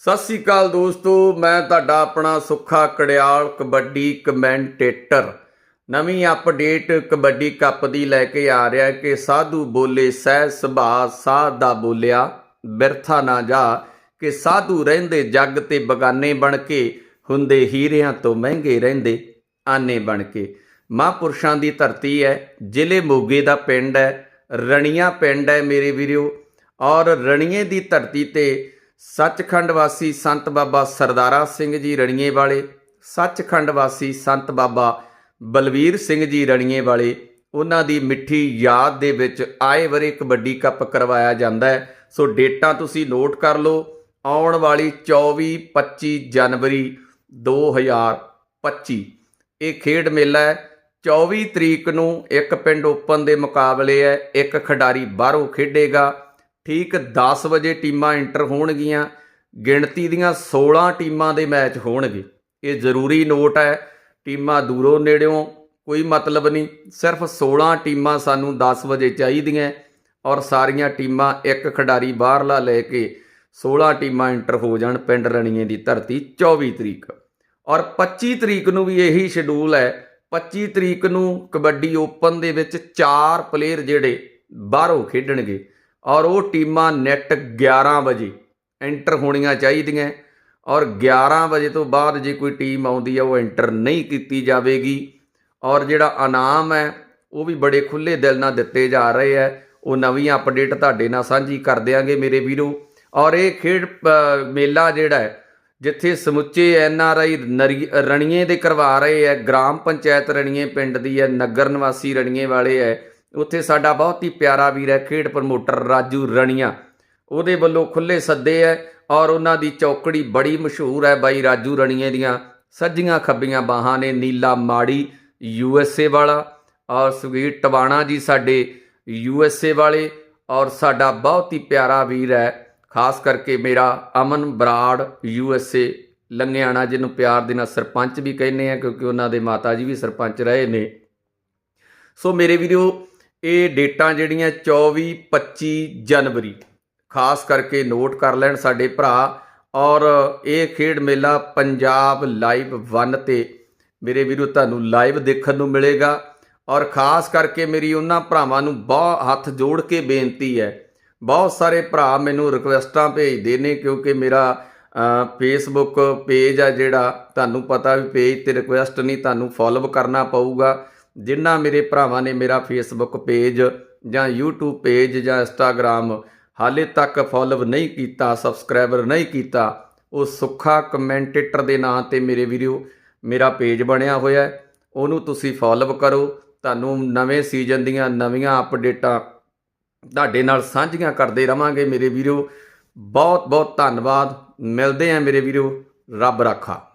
ਸਤਿ ਸ੍ਰੀ ਅਕਾਲ ਦੋਸਤੋ, ਮੈਂ ਤੁਹਾਡਾ ਆਪਣਾ ਸੁੱਖਾ ਕੜਿਆਲ, ਕਬੱਡੀ ਕਮੈਂਟੇਟਰ ਨਵੀਂ ਅਪਡੇਟ ਕਬੱਡੀ ਕੱਪ ਦੀ ਲੈ ਕੇ ਆ ਰਿਹਾ ਕਿ ਸਾਧੂ ਬੋਲੇ ਸਹਿ ਸੁਭਾ ਸਾਧ ਦਾ ਬੋਲਿਆ, ਬਿਰਥਾ ਨਾ ਜਾ। ਕਿ ਸਾਧੂ ਰਹਿੰਦੇ ਜੱਗ ਤੇ ਬਗਾਨੇ ਬਣ ਕੇ, ਹੁੰਦੇ ਹੀਰਿਆਂ ਤੋਂ ਮਹਿੰਗੇ ਰਹਿੰਦੇ ਆਨੇ ਬਣ ਕੇ। ਮਹਾਂਪੁਰਸ਼ਾਂ ਦੀ ਧਰਤੀ ਹੈ, ਜ਼ਿਲ੍ਹੇ ਮੋਗੇ ਦਾ ਪਿੰਡ ਹੈ, ਰਣੀਆਂ ਪਿੰਡ ਹੈ ਮੇਰੇ ਵੀਰੋ। ਔਰ ਰਣੀਏ ਦੀ ਧਰਤੀ ਤੇ ਸੱਚਖੰਡ ਵਾਸੀ ਸੰਤ ਬਾਬਾ ਸਰਦਾਰਾ ਸਿੰਘ ਜੀ ਰਣੀਏ ਵਾਲੇ, ਸੱਚਖੰਡ ਵਾਸੀ ਸੰਤ ਬਾਬਾ ਬਲਵੀਰ ਸਿੰਘ ਜੀ ਰਣੀਏ ਵਾਲੇ, ਉਹਨਾਂ ਦੀ ਮਿੱਠੀ ਯਾਦ ਦੇ ਵਿੱਚ ਆਏ ਵਰੇ ਕਬੱਡੀ ਕੱਪ ਕਰਵਾਇਆ ਜਾਂਦਾ ਹੈ। ਸੋ ਡੇਟਾਂ ਤੁਸੀਂ ਨੋਟ ਕਰ ਲਓ। ਆਉਣ ਵਾਲੀ 24 25 ਜਨਵਰੀ 2025 ਇਹ ਖੇਡ ਮੇਲਾ ਹੈ। 24 ਤਰੀਕ ਨੂੰ ਇੱਕ ਪਿੰਡ ਓਪਨ ਦੇ ਮੁਕਾਬਲੇ ਹੈ। ਇੱਕ ਖਿਡਾਰੀ ਬਾਹਰੋਂ ਖੇਡੇਗਾ। ਠੀਕ 10 ਵਜੇ ਟੀਮਾਂ ਐਂਟਰ ਹੋਣਗੀਆਂ, ਗਿਣਤੀ ਦੀਆਂ 16 ਟੀਮਾਂ ਦੇ ਮੈਚ ਹੋਣਗੇ। ਇਹ ਜ਼ਰੂਰੀ ਨੋਟ ਹੈ, ਟੀਮਾਂ ਦੂਰੋਂ ਨੇੜਿਓਂ, ਕੋਈ ਮਤਲਬ ਨਹੀਂ। ਸਿਰਫ 16 ਟੀਮਾਂ ਸਾਨੂੰ 10 ਵਜੇ ਚਾਹੀਦੀਆਂ ਔਰ ਸਾਰੀਆਂ ਟੀਮਾਂ ਇੱਕ ਖਿਡਾਰੀ ਬਾਹਰਲਾ ਲੈ ਕੇ 16 ਟੀਮਾਂ ਐਂਟਰ ਹੋ ਜਾਣ ਪਿੰਡ ਰਣੀਏ ਦੀ ਧਰਤੀ 24 ਤਰੀਕ। ਔਰ 25 ਤਰੀਕ ਨੂੰ ਵੀ ਇਹੀ ਸ਼ਡਿਊਲ ਹੈ 25 ਤਰੀਕ ਨੂੰ ਕਬੱਡੀ ਓਪਨ ਦੇ ਵਿੱਚ ਚਾਰ ਪਲੇਅਰ ਜਿਹੜੇ ਬਾਹਰੋਂ ਖੇਡਣਗੇ। ਔਰ ਉਹ ਟੀਮਾਂ ਨੈਟ 11 ਵਜੇ ਐਂਟਰ ਹੋਣੀਆਂ ਚਾਹੀਦੀਆਂ। ਔਰ 11 ਵਜੇ ਤੋਂ ਬਾਅਦ ਜੇ ਕੋਈ ਟੀਮ ਆਉਂਦੀ ਹੈ ਉਹ ਐਂਟਰ ਨਹੀਂ ਕੀਤੀ ਜਾਵੇਗੀ। ਔਰ ਜਿਹੜਾ ਇਨਾਮ ਹੈ, ਉਹ ਵੀ ਬੜੇ ਖੁੱਲੇ ਦਿਲ ਨਾਲ ਦਿੱਤੇ ਜਾ ਰਹੇ ਹੈ ਉਹ ਨਵੀਂ ਅਪਡੇਟ ਤੁਹਾਡੇ ਨਾਲ ਸਾਂਝੀ ਕਰ ਦਿਆਂਗੇ ਮੇਰੇ ਵੀਰੋ। ਔਰ ਇਹ ਖੇਡ ਮੇਲਾ ਜਿਹੜਾ ਹੈ, ਜਿੱਥੇ ਸਮੁੱਚੇ ਐਨ ਆਰ ਆਈ ਰਣੀਏ ਦੇ ਕਰਵਾ ਰਹੇ ਹੈ। ਗ੍ਰਾਮ ਪੰਚਾਇਤ ਰਣੀਏ ਪਿੰਡ ਦੀ ਹੈ, ਨਗਰ ਨਿਵਾਸੀ ਰਣੀਏ ਵਾਲੇ ਹੈ। ਉੱਥੇ ਸਾਡਾ ਬਹੁਤ ਹੀ ਪਿਆਰਾ ਵੀਰ ਹੈ, ਖੇਡ ਪ੍ਰਮੋਟਰ ਰਾਜੂ ਰਣੀਆਂ। ਉਹਦੇ ਵੱਲੋਂ ਖੁੱਲੇ ਸੱਦੇ ਹੈ ਔਰ ਉਹਨਾਂ ਦੀ ਚੌਕੜੀ ਬੜੀ ਮਸ਼ਹੂਰ ਹੈ ਬਾਈ ਰਾਜੂ ਰਣੀਏ ਦੀਆਂ। ਸੱਜੀਆਂ ਖੱਬੀਆਂ ਬਾਹਾਂ ਨੇ ਨੀਲਾ ਮਾੜੀ ਯੂ ਐਸ ਏ ਵਾਲਾ ਔਰ ਸੁਗੀਰ ਟਵਾਣਾ ਜੀ ਸਾਡੇ ਯੂ ਐਸ ਏ ਵਾਲੇ ਔਰ ਸਾਡਾ ਬਹੁਤ ਹੀ ਪਿਆਰਾ ਵੀਰ ਹੈ, ਖਾਸ ਕਰਕੇ ਮੇਰਾ Aman Brar U S A Langiana, ਜਿਹਨੂੰ ਪਿਆਰ ਦੇ ਨਾਲ ਸਰਪੰਚ ਵੀ ਕਹਿੰਦੇ ਆ, ਕਿਉਂਕਿ ਉਹਨਾਂ ਦੇ ਮਾਤਾ ਜੀ ਵੀ ਸਰਪੰਚ ਰਹੇ ਨੇ। ਸੋ ਮੇਰੇ ਵੀਰੋ ਇਹ ਡੇਟਾਂ ਜਿਹੜੀਆਂ 24 25 ਜਨਵਰੀ। ਖਾਸ ਕਰਕੇ ਨੋਟ ਕਰ ਲੈਣ ਸਾਡੇ ਭਰਾ। ਔਰ ਇਹ ਖੇਡ ਮੇਲਾ ਪੰਜਾਬ ਲਾਈਵ 1 ਤੇ ਮੇਰੇ ਵੀਰੋ, ਤੁਹਾਨੂੰ ਲਾਈਵ ਦੇਖਣ ਨੂੰ ਮਿਲੇਗਾ। ਔਰ ਖਾਸ ਕਰਕੇ ਮੇਰੀ ਉਹਨਾਂ ਭਰਾਵਾਂ ਨੂੰ ਬਹੁਤ ਹੱਥ ਜੋੜ ਕੇ ਬੇਨਤੀ ਹੈ। ਬਹੁਤ ਸਾਰੇ ਭਰਾ ਮੈਨੂੰ ਰਿਕਵੈਸਟਾਂ ਭੇਜਦੇ ਨੇ ਕਿਉਂਕਿ ਮੇਰਾ ਫੇਸਬੁੱਕ ਪੇਜ ਆ ਜਿਹੜਾ। ਤੁਹਾਨੂੰ ਪਤਾ ਵੀ ਪੇਜ ਤੇ ਰਿਕਵੈਸਟ ਨਹੀਂ, ਤੁਹਾਨੂੰ ਫੋਲੋ ਕਰਨਾ ਪਊਗਾ। ਜਿਨ੍ਹਾਂ ਮੇਰੇ ਭਰਾਵਾਂ ਨੇ ਮੇਰਾ ਫੇਸਬੁੱਕ ਪੇਜ ਜਾਂ YouTube ਪੇਜ ਜਾਂ ਇੰਸਟਾਗ੍ਰam ਹਾਲੇ ਤੱਕ ਫੋਲੋ ਨਹੀਂ ਕੀਤਾ ਸਬਸਕ੍ਰਾਈਬਰ ਨਹੀਂ ਕੀਤਾ, ਉਹ ਸੁੱਖਾ ਕਮੈਂਟੇਟਰ ਦੇ ਨਾਂ ਤੇ ਮੇਰੇ ਵੀਡੀਓ ਮੇਰਾ ਪੇਜ ਬਣਿਆ ਹੋਇਆ ਹੈ। ਉਹਨੂੰ ਤੁਸੀਂ ਫੋਲੋ ਕਰੋ। ਤੁਹਾਨੂੰ ਨਵੇਂ ਸੀਜ਼ਨ ਦੀਆਂ ਨਵੀਆਂ ਅਪਡੇਟਾਂ ਤੁਹਾਡੇ ਨਾਲ ਸਾਂਝੀਆਂ ਕਰਦੇ ਰਵਾਂਗੇ ਮੇਰੇ ਵੀਰੋ। ਬਹੁਤ ਬਹੁਤ ਧੰਨਵਾਦ। ਮਿਲਦੇ ਆਂ ਮੇਰੇ ਵੀਰੋ। ਰੱਬ ਰਾਖਾ।